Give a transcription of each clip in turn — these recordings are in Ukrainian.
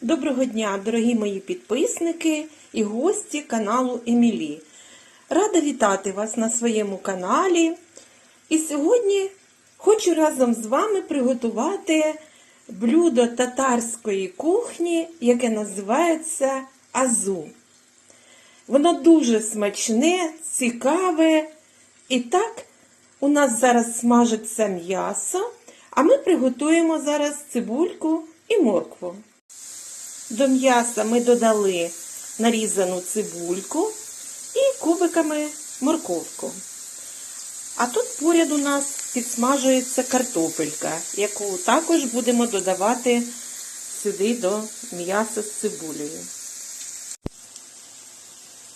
Доброго дня, дорогі мої підписники і гості каналу Емілі. Рада вітати вас на своєму каналі. І сьогодні хочу разом з вами приготувати блюдо татарської кухні, яке називається азу. Воно дуже смачне, цікаве. І так, у нас зараз смажиться м'ясо, а ми приготуємо зараз цибульку і моркву. До м'яса ми додали нарізану цибульку і кубиками морковку. А тут поряд у нас підсмажується картопелька, яку також будемо додавати сюди до м'яса з цибулею.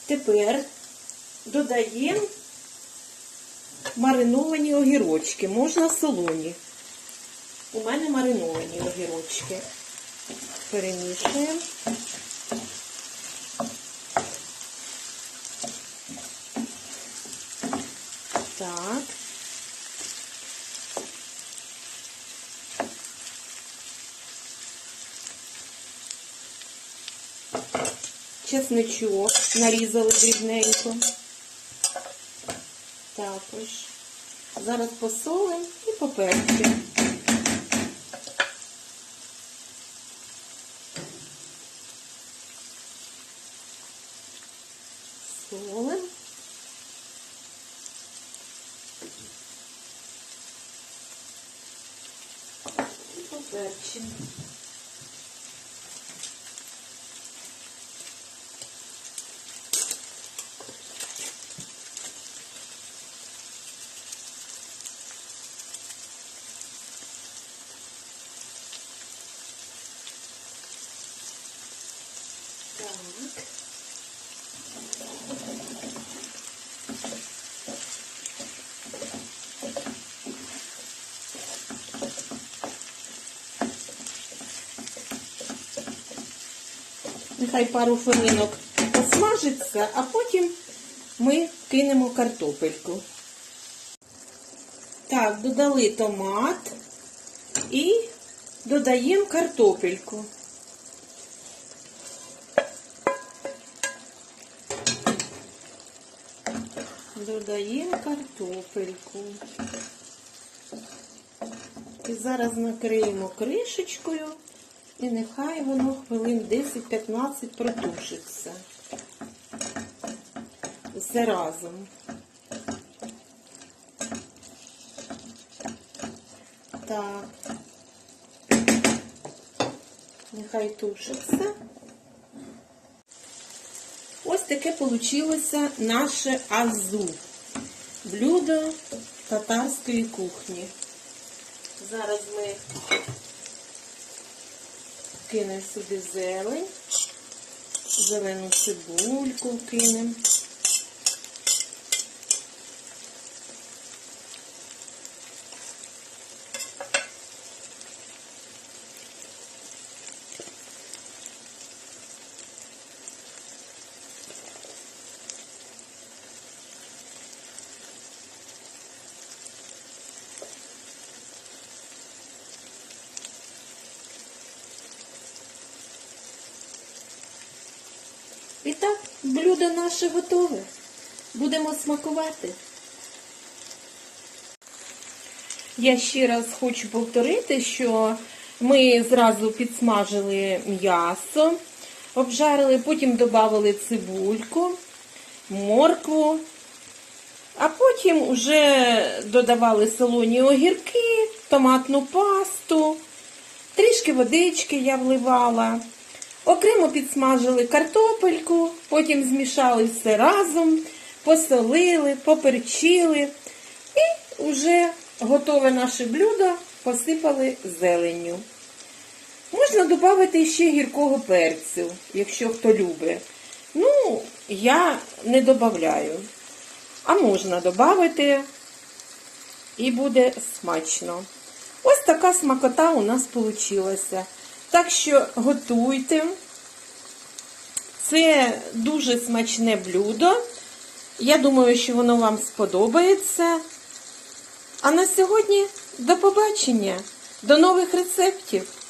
Тепер додаємо мариновані огірочки, можна солоні. У мене мариновані огірочки. Перемішуємо. Так. Чесничок нарізали дрібненько. Також. Зараз посолимо і поперчимо. Солим. І поперчимо. Так. Нехай пару хвилинок посмажиться, а потім ми кинемо картопельку. Так, додали томат і додаємо картопельку. Додаємо картопельку. І зараз накриємо кришечкою. І нехай воно хвилин 10-15 протушиться. Все разом. Так. Нехай тушиться. Таке вийшло наше азу. Блюдо татарської кухні. Зараз ми кинемо сюди зелень, зелену цибульку кинемо. І так, блюдо наше готове. Будемо смакувати. Я ще раз хочу повторити, що ми зразу підсмажили м'ясо, обжарили, потім додали цибульку, моркву, а потім вже додавали солоні огірки, томатну пасту, трішки водички я вливала. Окремо підсмажили картопельку, потім змішали все разом, посолили, поперчили і вже готове наше блюдо посипали зеленню. Можна додати ще гіркого перцю, якщо хто любить. Ну, я не додаю. А можна додати і буде смачно. Ось така смакота у нас вийшла. Так що готуйте. Це дуже смачне блюдо. Я думаю, що воно вам сподобається. А на сьогодні до побачення, до нових рецептів!